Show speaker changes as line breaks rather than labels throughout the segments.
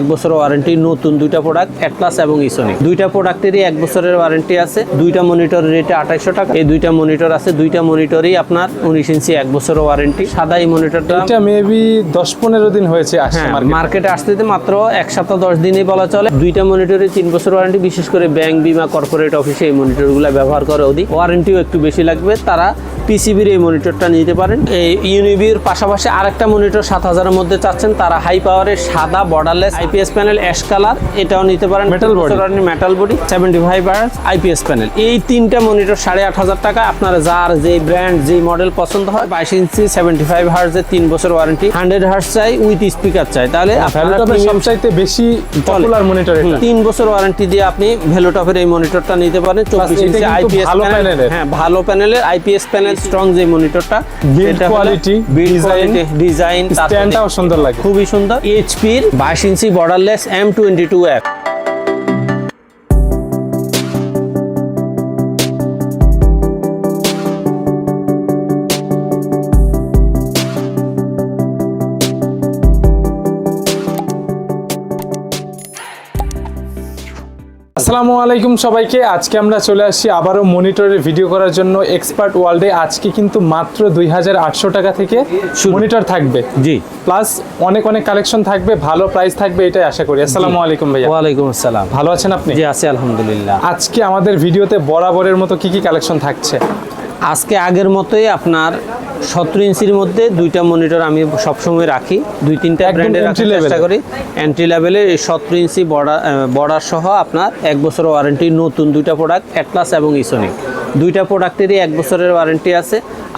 এক বছরের ওয়ারেন্টি নতুন দুইটা প্রোডাক্ট অ্যাটলাস এবং ইসোনিক দুইটা প্রোডাক্টেরই এক বছরের ওয়ারেন্টি আছে। দুইটা মনিটর রেটে আঠাইশো টাকা। এই দুইটা মনিটর আছে। দুইটা মনিটরই আপনার উনিশ ইঞ্চি এক বছরের ওয়ারেন্টি সাদা এই মনিটরটা
এটা মেবি দশ পনেরো দিন হয়েছে
হ্যাঁ
মার্কেটে
মার্কেটে আসতে মাত্র এক সপ্তাহ দশ দিনই বলা চলে। দুইটা মনিটরে তিন বছর ওয়ারেন্টি বিশেষ করে ব্যাংক বিমা কর্পোরেট অফিসে এই মনিটরগুলো ব্যবহার করে অধিক। ওয়ারেন্টিও একটু বেশি লাগবে। তারা পিসিবির এই মনিটরটা নিতে পারেন। এই ইউনিবির পাশাপাশি আরেকটা মনিটর সাত হাজারের মধ্যে চাচ্ছেন। তারা হাই পাওয়ারের সাদা borderless IPS panel ash colour এটাও নিতে পারেন।
Metal body।
Metal body seventy five IPS panel. এই তিনটা মনিটর সাড়ে আট হাজার টাকা আপনার যার যে ব্র্যান্ড যে মডেল পছন্দ হয় বাইশ ইঞ্চি সেভেন্টি ফাইভ হার্জের তিন বছর ওয়ারেন্টি হান্ড্রেড হার্স চাই উইথ স্পিকার চাই। তাহলে
সবচাইতে বেশি পপুলার মনিটর
তিন বছর ওয়ারেন্টি দিয়ে আপনি ভেলোটপের এই মনিটরটা নিতে পারেন। চব্বিশ ইঞ্চি আইপিএস প্যানেল। হ্যাঁ ভালো প্যানেলের আইপিএস প্যানেল স্ট্রং যে মনিটরটা
কোয়ালিটি
ডিজাইন
স্ট্যান্ডটাও সুন্দর লাগে।
খুবই সুন্দর। এইচপির বাইশ inch borderless M twenty two app
আসসালামু আলাইকুম সবাইকে। আজকে আমরা চলে আসি আবারও মনিটরের ভিডিও করার জন্য এক্সপার্ট ওয়ার্ল্ডে। আজকে কিন্তু মাত্র দুই হাজার আটশো টাকা থেকে। মনিটর থাকবে।
জি।
প্লাস অনেক অনেক কালেকশন থাকবে ভালো প্রাইস থাকবে এটাই আশা করি। আসসালামু আলাইকুম ভাইয়া।
ওয়ালাইকুম আসসালাম।
ভালো আছেন আপনি?
জি আছি আলহামদুলিল্লাহ।
আজকে আমাদের ভিডিওতে বরাবরের মতো কি কি কালেকশন থাকছে?
আজকে আগের মতোই আপনার সতেরো ইঞ্চির মধ্যে দুইটা মনিটর আমি সবসময় রাখি। দুই তিনটা ব্র্যান্ডের রাখার চেষ্টা করি। এন্ট্রি লেভেলের এই সতেরো ইঞ্চি বর্ডার বর্ডার সহ আপনার এক বছর ওয়ারেন্টি নতুন দুইটা প্রোডাক্ট অ্যাটলাস এবং ইসোনিক দুইটা প্রোডাক্টেরই এক বছরের ওয়ারেন্টি আছে।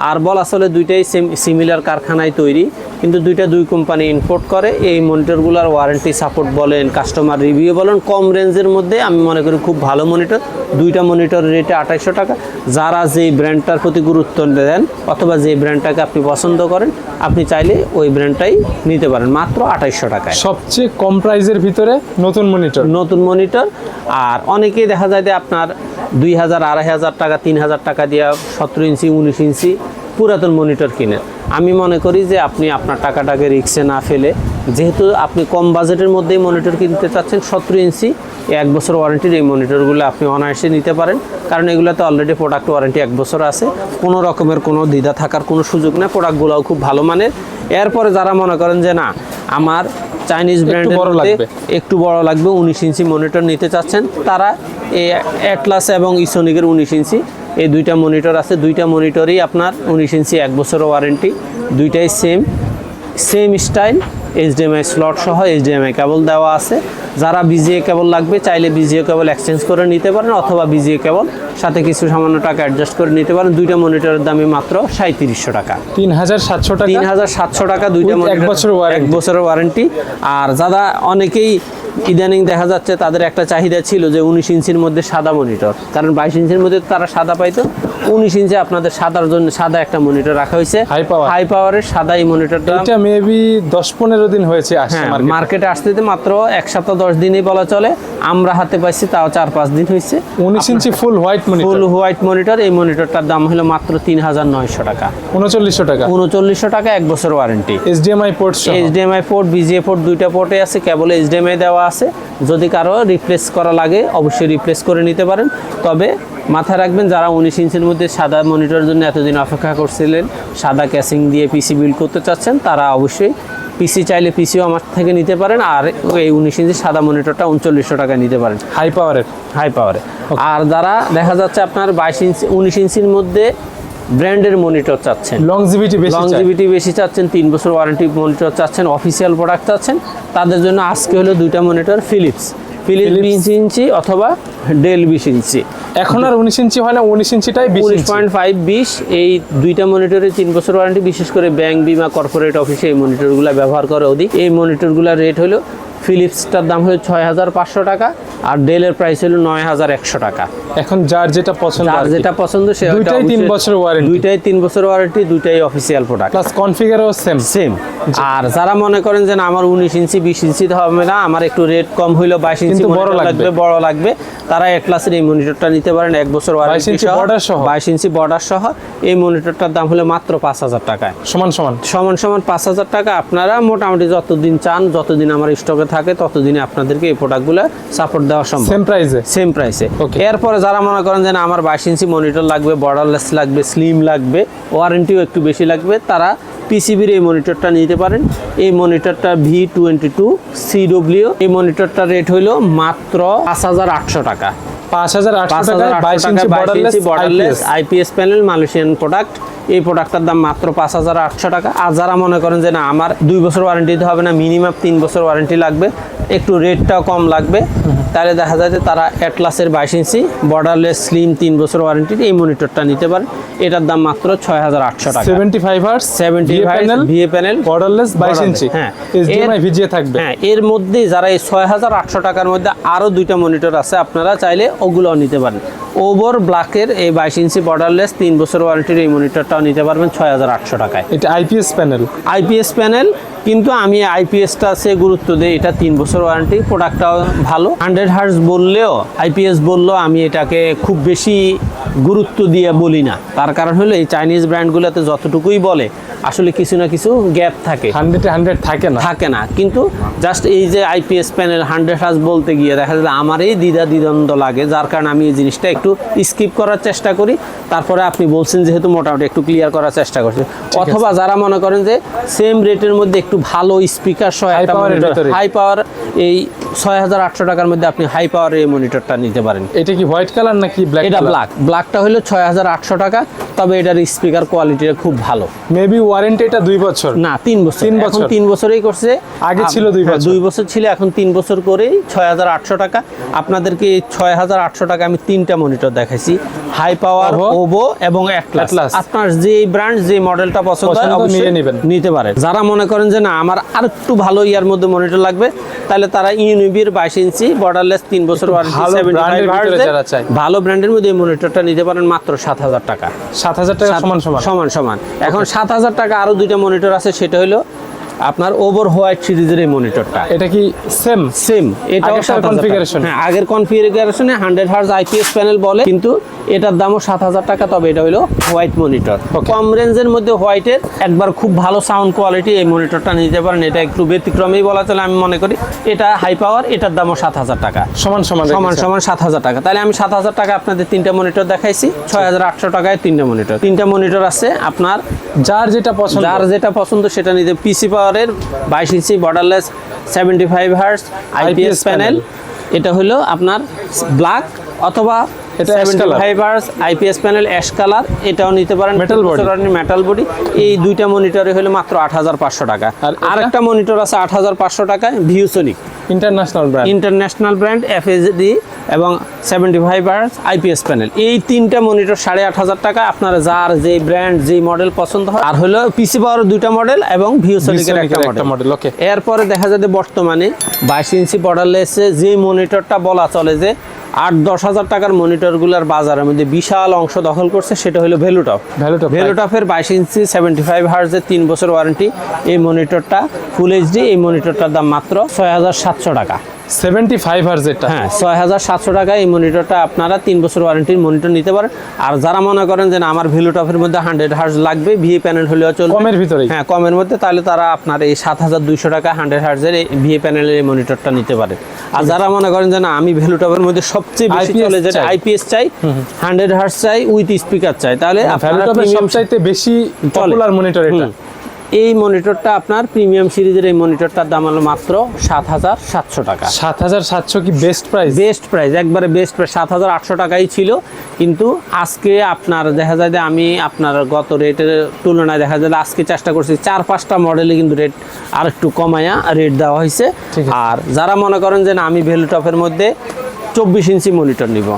আর বল আসলে দুইটাই সেম সিমিলার কারখানায় তৈরি। কিন্তু দুইটা দুই কোম্পানি ইম্পোর্ট করে। এই মনিটরগুলোর ওয়ারেন্টি সাপোর্ট বলেন কাস্টমার রিভিউ বলেন কম রেঞ্জের মধ্যে আমি মনে করি খুব ভালো মনিটর। দুইটা মনিটর রেটে আঠাইশশো টাকা। যারা যেই ব্র্যান্ডটার প্রতি গুরুত্ব দেন অথবা যে ব্র্যান্ডটাকে আপনি পছন্দ করেন আপনি চাইলে ওই ব্র্যান্ডটাই নিতে পারেন মাত্র আঠাইশশো টাকায়।
সবচেয়ে কম প্রাইসের ভিতরে নতুন মনিটর।
নতুন মনিটর আর অনেকেই দেখা যায় যে আপনার দুই হাজার আড়াই হাজার টাকা তিন হাজার টাকা দিয়ে সতেরো ইঞ্চি উনিশ ইঞ্চি পুরাতন মনিটর কিনেন। আমি মনে করি যে আপনি আপনার টাকাটাকে রিক্সে না ফেলে যেহেতু আপনি কম বাজেটের মধ্যেই মনিটর কিনতে চাচ্ছেন সতেরো ইঞ্চি এক বছর ওয়ারেন্টির এই মনিটরগুলো আপনি অনায়াসে নিতে পারেন। কারণ এগুলোতে অলরেডি প্রোডাক্ট ওয়ারেন্টি এক বছর আছে। কোনো রকমের কোনো দ্বিধা থাকার কোনো সুযোগ নেই। প্রোডাক্টগুলোও খুব ভালো মানের। এরপরে যারা মনে করেন যে না আমার চাইনিজ ব্র্যান্ডের
বড় লাগবে।
একটু বড় লাগবে উনিশ ইঞ্চি মনিটর নিতে চাচ্ছেন তারা এই অ্যাটলাস এবং ইসোনিকের উনিশ ইঞ্চি। এই দুইটা মনিটর আছে। দুইটা মনিটরই আপনার উনিশ ইঞ্চি, এক বছর ওয়ারেন্টি দুইটাই same same style HDMI slot সহ এইচডিএমআই কেবল দেওয়া আছে। যারা বিজিএ কেবল লাগবে চাইলে বিজিএ কেবল এক্সচেঞ্জ করে নিতে পারেন অথবা বিজিএ কেবল সাথে কিছু সামান্য টাকা অ্যাডজাস্ট করে নিতে পারেন। দুইটা মনিটরের দামই মাত্র সাঁত্রিশশো টাকা।
তিন হাজার সাতশো টাকা?
তিন হাজার সাতশো টাকা দুইটা
এক বছরের
এক বছরের ওয়ারেন্টি আর যারা অনেকেই ইদানিং দেখা যাচ্ছে তাদের একটা চাহিদা ছিল যে উনিশ ইঞ্চির মধ্যে সাদা মনিটর কারণ বাইশ ইঞ্চির মধ্যে তারা সাদা পাইতো। উনিশ ইঞ্চি আপনাদের সাদার জন্য সাদা একটা মনিটর রাখা হয়েছে।
High power।
হাই পাওয়ারের সাদা এই মনিটরটা
মেবি দশ পনেরো দিন হয়েছে
হ্যাঁ
মার্কেটে
মার্কেটে আসতে মাত্র এক সপ্তাহ দশ দিনই বলা চলে আমরা হাতে পাইছি তাও চার পাঁচ দিন হয়েছে
উনিশ inch full white
full white monitor এই মনিটরটার দাম হলো মাত্র তিন হাজার নয়শো টাকা।
উনচল্লিশশো টাকা।
উনচল্লিশশো টাকা এক বছর warranty
HDMI port
HDMI port VGA port দুইটা পোর্টে আছে কেবল এইচডিএমআই দেওয়া আছে। যদি কারও রিপ্লেস করা লাগে অবশ্যই রিপ্লেস করে নিতে পারেন। তবে মাথায় রাখবেন যারা উনিশ ইঞ্চির মধ্যে সাদা মনিটরের জন্য এতদিন অপেক্ষা করছিলেন সাদা ক্যাসিং দিয়ে পিসি বিল্ড করতে চাচ্ছেন তারা অবশ্যই পিসি চাইলে পিসিও আমার থেকে নিতে পারেন আর এই উনিশ ইঞ্চি সাদা মনিটরটা উনচল্লিশশো টাকায় নিতে পারেন।
হাই পাওয়ারের
হাই পাওয়ারে আর দ্বারা দেখা যাচ্ছে আপনার বাইশ ইঞ্চি উনিশ ইঞ্চির মধ্যে ব্র্যান্ডের মনিটর চাচ্ছেন।
লংজিভিটি বেশি।
লংজিভিটি বেশি চাচ্ছেন তিন বছর ওয়ারেন্টি মনিটর চাচ্ছেন অফিসিয়াল প্রোডাক্ট চাচ্ছেন তাদের জন্য আজকে হলো দুইটা মনিটর ফিলিপস ফিলিপস বিশ ইঞ্চি অথবা ডেল বিশ ইঞ্চি।
এখন আর উনিশ ইঞ্চি হয় না উনিশ ইঞ্চিটাই
উনিশ পয়েন্ট ফাইভ বিশ এই দুইটা মনিটরে তিন বছর ওয়ারেন্টি বিশেষ করে ব্যাংক বিমা কর্পোরেট অফিসে এই মনিটরগুলো ব্যবহার করে অধিক। এই মনিটরগুলোর রেট হলো ফিলিপসটার দাম হলো ছয় হাজার পাঁচশো টাকা আর ডেলের প্রাইস হলো নয় হাজার একশো টাকা।
এখন যার যেটা পছন্দ
আর যেটা পছন্দ সে
দুইটাই তিন বছর ওয়ারেন্টি
দুইটাই তিন বছর ওয়ারেন্টি দুইটাই অফিসিয়াল প্রোডাক্ট
প্লাস কনফিগারও সেম
সেম আর যারা মনে করেন যে না, আমার উনিশ ইঞ্চি বিশ ইঞ্চি হবে না আমার একটু রেট কম হইল বাইশ ইঞ্চি
বড় লাগবে।
বড় লাগবে তারা এক ক্লাসের এই মনিটরটা নিতে পারেন এক বছর ওয়ারেন্টি
সহ?
বাইশ ইঞ্চি বর্ডার সহ এই মনিটরটার দাম হলো মাত্র পাঁচ হাজার টাকায়।
সমান সমান।
সমান সমান পাঁচ হাজার টাকা। আপনারা মোটামুটি যতদিন চান যতদিন আমার স্টকে থাকে ততদিনে আপনাদেরকে এই প্রোডাক্টগুলো সাপোর্ট দেওয়া সম্ভব।
সেম প্রাইসে
সেম প্রাইসে এরপরে যারা মনে করেন যে না, আমার বাইশ ইঞ্চি মনিটর লাগবে বর্ডারলেস লাগবে স্লিম লাগবে ওয়ারেন্টিও একটু বেশি লাগবে তারা পিসিবির এই মনিটরটা নিতে পারেন। এই মনিটরটা ভি টোয়েন্টি টু সিডব্লিউ এই মনিটরটার রেট হইল মাত্র পাঁচ হাজার আটশো টাকা।
পাঁচ হাজার আটশো
পাঁচ
টাকা বাইশ inch borderless
IPS panel Malaysian product এই প্রোডাক্টটার দাম মাত্র পাঁচ হাজার আটশো টাকা। আর যারা মনে করেন যে না আমার দুই বছর ওয়ারেন্টি দিতে হবে না মিনিমাম তিন বছর ওয়ারেন্টি লাগবে একটু রেটটাও কম লাগবে তাহলে দেখা যায় যে তারা অ্যাটলাসের বাইশ ইঞ্চি বর্ডারলেস স্লিম তিন বছর ওয়ারেন্টি এই মনিটরটা নিতে পারেন এটার দাম মাত্র ছয় হাজার আটশো টাকা।
Seventy five hertz
seventy
panel
VA panel
borderless বাইশ ইঞ্চি।
হ্যাঁ।
ভিজিয়ে থাকবে।
হ্যাঁ এর মধ্যে যারা এই ছয় হাজার আটশো টাকার মধ্যে আরও দুইটা মনিটর আছে আপনারা চাইলে ওগুলোও নিতে পারেন। ওভার ব্ল্যাকের এই বাইশ ইঞ্চি বর্ডারলেস তিন বছর ওয়ারেন্টির এই মনিটরটাও নিতে পারবেন ছয় হাজার আটশো টাকায়।
এটা আইপিএস প্যানেল
আইপিএস প্যানেল কিন্তু আমি আইপিএসটা সে গুরুত্ব দিই এটা তিন বছর ওয়ারেন্টি প্রোডাক্টটাও ভালো। হান্ড্রেড হার্স বললেও আইপিএস বললেও আমি এটাকে খুব বেশি গুরুত্ব দিয়ে বলি না। তার কারণ হলো এই চাইনিজ ব্র্যান্ডগুলোতে যতটুকুই বলে আসলে কিছু না কিছু গ্যাপ থাকে।
হান্ড্রেডে হান্ড্রেড থাকে না।
থাকে না। কিন্তু জাস্ট এই যে আইপিএস প্যানেল হান্ড্রেড হার্স বলতে গিয়ে দেখা যায় আমার এই দ্বিধা দ্বিদ্বন্দ্ব লাগে যার কারণে আমি এই জিনিসটা একটু স্কিপ করার চেষ্টা করি। তারপরে আপনি বলছেন যেহেতু মোটামুটি একটু ক্লিয়ার করার চেষ্টা করছি। অথবা যারা মনে করেন যে সেম রেটের মধ্যে একটু ভালো স্পিকার সহ। হাই পাওয়ার এই ছয় হাজার আটশো টাকার মধ্যে আপনি হাই পাওয়ার এই মনিটরটা নিতে পারেন।
এটা কি হোয়াইট কালার নাকি ব্ল্যাক
এটা ব্ল্যাক ব্ল্যাকটা হলো ছয় হাজার আটশো টাকা তবে এটার স্পিকার কোয়ালিটিটা খুব ভালো।
মেবি ওয়ারেন্টি এটা দুই বছর?
না তিন বছর।
তিন বছর।
তিন বছরেই করছে।
আগে ছিল দুই
হ্যাঁ,
বছর।
দুই বছর ছিল এখন তিন বছর করেই ছয় হাজার আটশো টাকা। আপনাদেরকে এই ছয় হাজার আটশো টাকা আমি তিনটা মনিটর দেখাইছি। হাই পাওয়ার ওভো এবং অ্যাটলাস। আপনার যে ব্র্যান্ড যে মডেলটা পছন্দ হয় অবশ্যই নিতে পারেন। যারা মনে করেন যে না আমার আর একটু ভালো ইয়ার মধ্যে মনিটর লাগবে তাহলে তারা ইউনিবির বাইশ ইঞ্চি বর্ডারলেস তিন বছর
ভালো
ব্র্যান্ডের মধ্যে এই মনিটরটা নিতে পারেন মাত্র সাত হাজার টাকা।
সাত হাজার টাকা সমান সমান।
সমান সমান। এখন সাত হাজার টাকা আরও দুইটা মনিটর আছে সেটা হলো আপনার ওভার হোয়াইট সিরিজের এই মনিটরটা
এটা কি সেম
সেম
এটা
7,000
configuration?
হ্যাঁ আগের কনফিগারেশনে হান্ড্রেড হার্জ আইপিএস প্যানেল বলে কিন্তু এটার দামও সাত হাজার টাকা তবে এটা হলো হোয়াইট মনিটর. কম রেঞ্জের মধ্যে হোয়াইটের একবার খুব ভালো সাউন্ড কোয়ালিটি এই মনিটরটা নিতে পারেন। এটা একটু ব্যতিক্রমেই বলা চলে আমি মনে করি। এটা হাই পাওয়ার এটার দামও সাত হাজার টাকা।
সমান সমান
সমান সমান সাত হাজার টাকা। তাহলে আমি সাত হাজার টাকা আপনাদের তিনটা মনিটর দেখাইছি। ছয় হাজার আটশো টাকায় তিনটা মনিটর তিনটা মনিটর আছে আপনার
যার যেটা পছন্দ।
যার যেটা পছন্দ সেটা নিতে পিসি পাওয়ারের বাইশ inch borderless seventy five hertz IPS panel এটা হলো আপনার ব্ল্যাক অথবা আইপিএস প্যানেল অ্যাশ কালার এটাও নিতে পারেন
Metal body।
মেটাল বডি এই দুইটা মনিটরে হলো মাত্র আট হাজার পাঁচশো টাকা?
আর
একটা মনিটর আছে আট হাজার পাঁচশো টাকায় ViewSonic
international brand
international brand FSD এবং seventy five hertz IPS panel এই তিনটা মনিটর সাড়ে আট হাজার টাকা। আপনার যার যে ব্র্যান্ড যে মডেল পছন্দ হয় আর হলো পিসি পাওয়ার দুইটা মডেল এবং ভিউসনিকের একটা মডেল
ওকে
এরপরে দেখা যাবে বর্তমানে বাইশ ইঞ্চি বর্ডারলেসে যে মনিটরটা বলা চলে যে আট দশ হাজার টাকার মনিটরগুলোর বাজারের মধ্যে বিশাল অংশ দখল করছে সেটা হলো ভ্যালুটপ
Velutop,
ভ্যালুটপের বাইশ ইঞ্চি সেভেন্টি ফাইভ হার্জের তিন বছর ওয়ারেন্টি এই মনিটরটা ফুল এইচডি এই মনিটরটার দাম মাত্র ছয় হাজার সাতশো টাকা।
সেভেন্টি ফাইভ আর
হ্যাঁ ছয় হাজার সাতশো টাকা এই মনিটরটা আপনারা তিন বছর ওয়ারেন্টির মনিটর নিতে পারেন। আর যারা মনে করেন যে না আমার ভ্যালুটপের মধ্যে হান্ড্রেড হার্জ লাগবে ভিএ প্যানেল হলেও চলবে।
কমের ভিতরেই।
হ্যাঁ কমের মধ্যে তাহলে তারা আপনার এই সাত হাজার দুইশো টাকা হান্ড্রেড হার্জের এই ভিএ প্যানেলের এই মনিটরটা নিতে পারে। আর যারা মনে করেন যে না আমি ভ্যালুটপের মধ্যে সবচেয়ে বেশি
IPS
চলে যেটা
চাই।
আইপিএস চাই হান্ড্রেড হার্জ চাই উইথ স্পিকার চাই তাহলে আপনারা
সবচাইতে বেশি পপুলার মনিটর এটা।
এই মনিটরটা আপনার প্রিমিয়াম সিরিজের এই মনিটরটার দাম হলো মাত্র সাত হাজার সাতশো টাকা।
সাত হাজার সাতশো কি বেস্ট প্রাইস
বেস্ট প্রাইস একবারে বেস্ট প্রাইস সাত হাজার আটশো টাকাই ছিল। কিন্তু আজকে আপনার দেখা যায় যে আমি আপনার গত রেটের তুলনায় দেখা যায় আজকে চেষ্টা করছি চার পাঁচটা মডেলে কিন্তু রেট আর একটু কমায়া রেট দেওয়া হয়েছে। আর যারা মনে করেন যে না আমি ভ্যালু টপের মধ্যে চব্বিশ ইঞ্চি মনিটর নিব।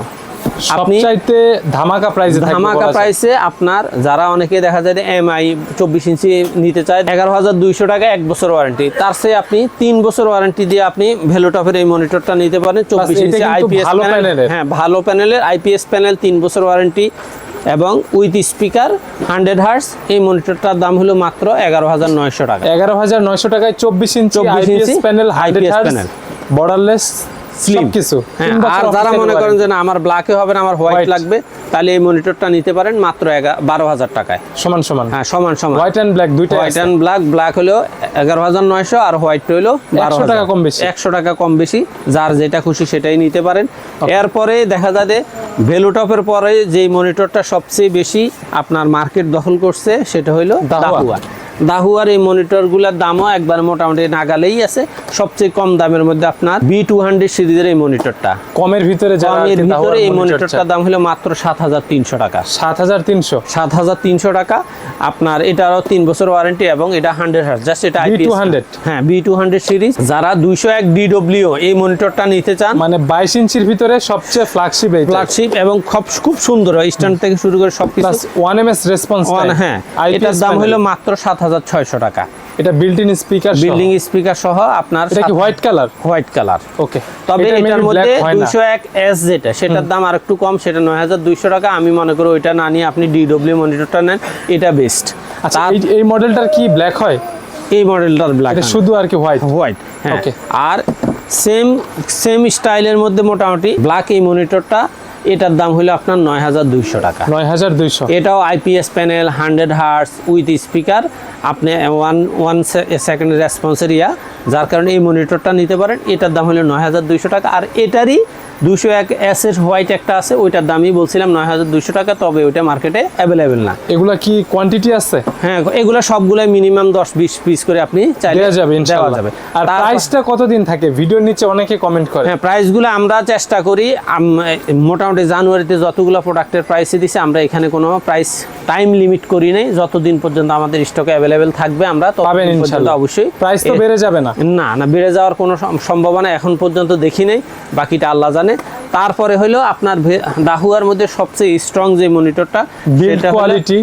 সবচাইতে ধামাকা প্রাইসে
ধামাকা প্রাইসে আপনার যারা অনেকে দেখা যায় এমআই চব্বিশ ইঞ্চি নিতে চায় এগারো হাজার দুইশো টাকা এক বছর ওয়ারেন্টি তার চেয়ে আপনি তিন বছর ওয়ারেন্টি দিয়ে আপনি ভ্যালুটপের এই মনিটরটা নিতে পারেন চব্বিশ ইঞ্চি আইপিএস প্যানেল হ্যাঁ ভালো প্যানেলের আইপিএস প্যানেল তিন বছর ওয়ারেন্টি এবং উইথ স্পিকার হান্ড্রেড হার্স এই মনিটরটার দাম হলো মাত্র এগারো হাজার নয়শো টাকা।
এগারো হাজার নয়শো টাকায় চব্বিশ inch
24
IPS
inch
panel hertz
panel.
Borderless সব কিছু
হ্যাঁ আর যারা মনে করেন যে না আমার ব্ল্যাকে হবে না আমার হোয়াইট লাগবে তাহলে এই মনিটরটা নিতে পারেন মাত্র বারো হাজার টাকায়।
সমান সমান।
হ্যাঁ সমান সমান।
হোয়াইট অ্যান্ড ব্ল্যাক দুইটা
হোয়াইট অ্যান্ড ব্ল্যাক ব্ল্যাক হলো এগারো হাজার নয়শো আর হোয়াইট হলো বারো
টাকা কম বেশি।
একশো টাকা কম বেশি যার যেটা খুশি সেটাই নিতে পারেন। এরপরে দেখা যাবে ভ্যালুটপের পরে যেই মনিটরটা সবচেয়ে বেশি আপনার মার্কেট দখল করছে সেটা হলো
দাহুয়া।
দাহুয়া দাহুয়ার এই মনিটরগুলোর দামও একবার মোটামুটি নাগালেই আছে। সবচেয়ে কম দামের মধ্যে আপনার বি টু হান্ড্রেড সিরিজের এই মনিটরটা।
কমের ভিতরে
কমের ভিতরে এই মনিটরটার দাম হলো মাত্র সাত হাজার তিনশো টাকা।
সাত হাজার তিনশো?
সাত হাজার তিনশো টাকা। আপনার এটারও তিন বছর ওয়ারেন্টি এবং এটা হান্ড্রেড হার্স জাস্ট এটা IPS
B200
হ্যাঁ বি টু হান্ড্রেড সিরিজ। যারা দুইশো এক ডিডব্লিউ এই মনিটরটা নিতে চান
মানে বাইশ ইঞ্চির ভিতরে সবচেয়ে ফ্ল্যাগশিপ এই
ফ্ল্যাগশিপ এবং খুব খুব সুন্দর স্ট্যান্ড থেকে শুরু করে সব কিছু
ওয়ান এম এস রেসপন্স
হ্যাঁ এটার দাম হলো মাত্র সাত হাজার ছয়শো টাকা।
এটা built in speaker
building speaker সহ আপনার
এটা কি white colour
white colour
okay
তবে এটার মধ্যে দুইশো এক এস যেটা সেটার দাম আর একটু কম সেটা নয় হাজার দুইশো টাকা। আমি মনে করি ওইটা না নিয়ে আপনি ডিডব্লিউ মনিটরটা নেন এটা বেস্ট
আচ্ছা এই- এই মডেলটার কি ব্ল্যাক হয়?
এই মডেলটার ব্ল্যাক
এটা শুধু আর কি হোয়াইট
হোয়াইট হ্যাঁ। আর সেম সেম স্টাইলের মধ্যে মোটামুটি ব্ল্যাক এই মনিটরটা এটার দাম হলো আপনার নয় হাজার দুইশো টাকা।
নয় হাজার দুইশো।
এটাও IPS panel hundred hertz with speaker. আপনি ওয়ান ওয়ান সেকেন্ড রেসপন্সের ইয়া যার কারণে এই মনিটরটা নিতে পারেন। এটার দাম হলো নয় হাজার দুইশো টাকা। আর এটারই দুশো এক এস এর হোয়াইট একটা আছে ওইটার দামই বলছিলাম নয় হাজার দুইশো টাকা তবে ওইটা মার্কেটে অ্যাভেলেবেল না।
এগুলা কি কোয়ান্টিটি আছে?
হ্যাঁ এগুলো সবগুলাই মিনিমাম দশ বিশ পিস করে আপনি চাইলে
যাবে
দেওয়া যাবে।
আর প্রাইসটা কতদিন থাকে? ভিডিওর নিচে অনেকে কমেন্ট করে।
হ্যাঁ প্রাইসগুলো আমরা চেষ্টা করি। মোটামুটি জানুয়ারিতে যতগুলো প্রোডাক্টের প্রাইসে দিছে আমরা এখানে কোনো প্রাইস টাইম লিমিট করি নাই। যতদিন পর্যন্ত আমাদের স্টকে অ্যাভেলেবেল থাকবে আমরা
পাবেন ইনশাআল্লাহ।
অবশ্যই
প্রাইস তো বেড়ে যাবে না।
না না বেড়ে যাওয়ার কোনো সম- সম্ভাবনা এখন পর্যন্ত দেখি নেই। বাকিটা আল্লাহ জানে। তারপরে হলো আপনার দাহুয়ার মধ্যে সবচেয়ে স্ট্রং যে মনিটরটা
সেটা
কোয়ালিটি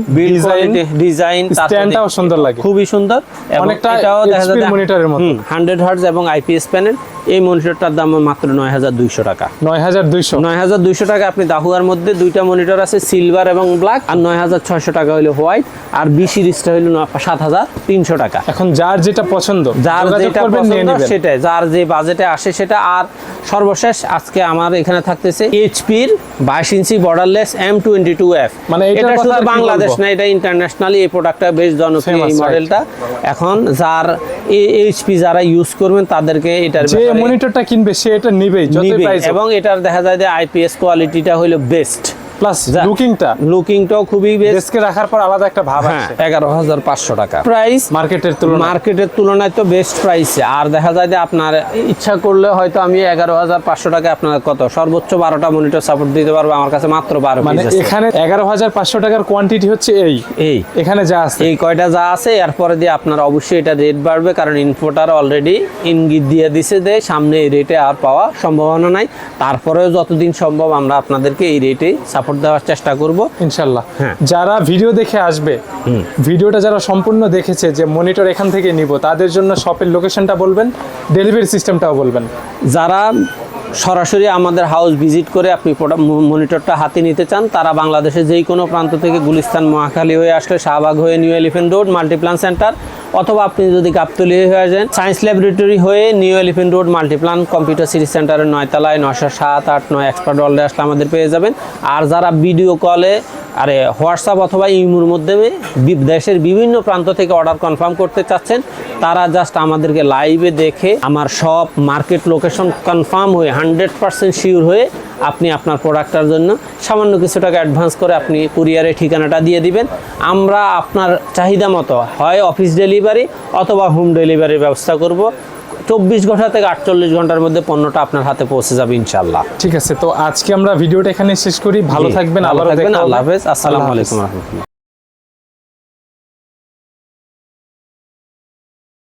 ডিজাইন
স্ট্যান্ডটাও সুন্দর লাগে।
খুবই সুন্দর। এবং এটাও দেখা যাচ্ছে
মনিটরের মতো।
হান্ড্রেড হার্জ এবং আইপিএস প্যানেল এই মনিটরটার দাম মাত্র নয় হাজার দুইশো টাকা।
নয় হাজার দুইশো?
নয় হাজার দুইশো টাকা আপনি দাহুয়ার মধ্যে দুইটা মনিটর আছে সিলভার এবং ব্ল্যাক আর নয় হাজার ছয়শো টাকা হলো হোয়াইট আর বি সিরিজটা হলো সাত হাজার তিনশো টাকা।
এখন যার যেটা পছন্দ
যার যেটা পছন্দ সেটাই যার যে বাজেটে আসে সেটা। আর সর্বশেষ আজকে আমার এখানে থাকতেছে এইচপির বাইশ inch borderless M twenty two F
মানে
এটা শুধু বাংলাদেশ না এটা ইন্টারন্যাশনালি এই প্রোডাক্টটা বেশ জনপ্রিয় এই মডেলটা এখন যার এইচপি যারা ইউজ করবেন তাদেরকে এটার
মনিটরটা কিনবে সে এটা নিবেই
এবং এটার দেখা যায় যে আইপিএস কোয়ালিটিটা হলো বেস্ট
প্লাস লুকিংটা
লুকিংটাও খুবই
ডেস্কে রাখার পর আলাদা একটা ভাব
হ্যাঁ এগারো হাজার পাঁচশো টাকা। প্রাইস
মার্কেটের তুলনায়।
মার্কেটের তুলনায় তো বেস্ট প্রাইসে আর দেখা যায় যে আপনার ইচ্ছা করলে হয়তো আমি এগারো হাজার পাঁচশো টাকা আপনার কত? সর্বোচ্চ বারোটা মনিটর সাপোর্ট দিতে পারব আমার কাছে মাত্র বারো
মানে এখানে এগারো হাজার পাঁচশো টাকার কোয়ান্টিটি হচ্ছে এই।
এই।
এখানে যা আছে।
এই কয়টা যা আছে এরপরে দিয়ে আপনার অবশ্যই এটা রেট বাড়বে কারণ ইনফোটার অলরেডি ইঙ্গিত দিয়ে দিছে যে সামনে এই রেটে আর পাওয়া সম্ভাবনা নাই। তারপরেও যতদিন সম্ভব আমরা আপনাদেরকে এই রেটে সাপোর্ট দেওয়ার চেষ্টা করব।
ইনশাল্লাহ।
হ্যাঁ।
যারা ভিডিও দেখে আসবে ভিডিওটা যারা সম্পূর্ণ দেখেছে যে মনিটর এখান থেকে নিব তাদের জন্য শপের লোকেশনটা বলবেন ডেলিভারি সিস্টেমটাও বলবেন।
যারা সরাসরি আমাদের হাউস ভিজিট করে আপনি মনিটরটা হাতে নিতে চান তারা বাংলাদেশের যেই কোনো প্রান্ত থেকে গুলিস্তান মহাখালী হয়ে আসলে শাহবাগ হয়ে New Elephant Road Multiplan centre অথবা আপনি যদি গাবতলি হয়ে আসেন সায়েন্স ল্যাবরেটরি হয়ে New Elephant Road Multiplan computer series সেন্টারের নয়তলায় নয়শো সাত আট নয় এক্সপার্ট ওয়ার্ল্ডে আসলে আমাদের পেয়ে যাবেন। আর যারা ভিডিও কলে আরে হোয়াটসঅ্যাপ অথবা ইমুর মাধ্যমে দেশের বিভিন্ন প্রান্ত থেকে অর্ডার কনফার্ম করতে চাচ্ছেন, তারা জাস্ট আমাদেরকে লাইভে দেখে আমার সব মার্কেট লোকেশন কনফার্ম হয়ে হান্ড্রেড পার্সেন্ট শিওর হয়ে আপনি আপনার প্রোডাক্টটার জন্য সামান্য কিছু টাকা অ্যাডভান্স করে আপনি কুরিয়ারে ঠিকানাটা দিয়ে দিবেন। আমরা আপনার চাহিদা মতো হয় অফিস ডেলিভারি অথবা হোম ডেলিভারির ব্যবস্থা করব। চব্বিশ ঘণ্টা থেকে আটচল্লিশ ঘণ্টার মধ্যে পণ্যটা আপনার হাতে পৌঁছে যাবে ইনশাল্লাহ
ঠিক আছে তো আজকে আমরা ভিডিওটা এখানে শেষ করি। ভালো থাকবেন আল্লাহ
থাকবেন আল্লাহ হাফেজ। আসসালামু আলাইকুম রহমতুল্লাহ।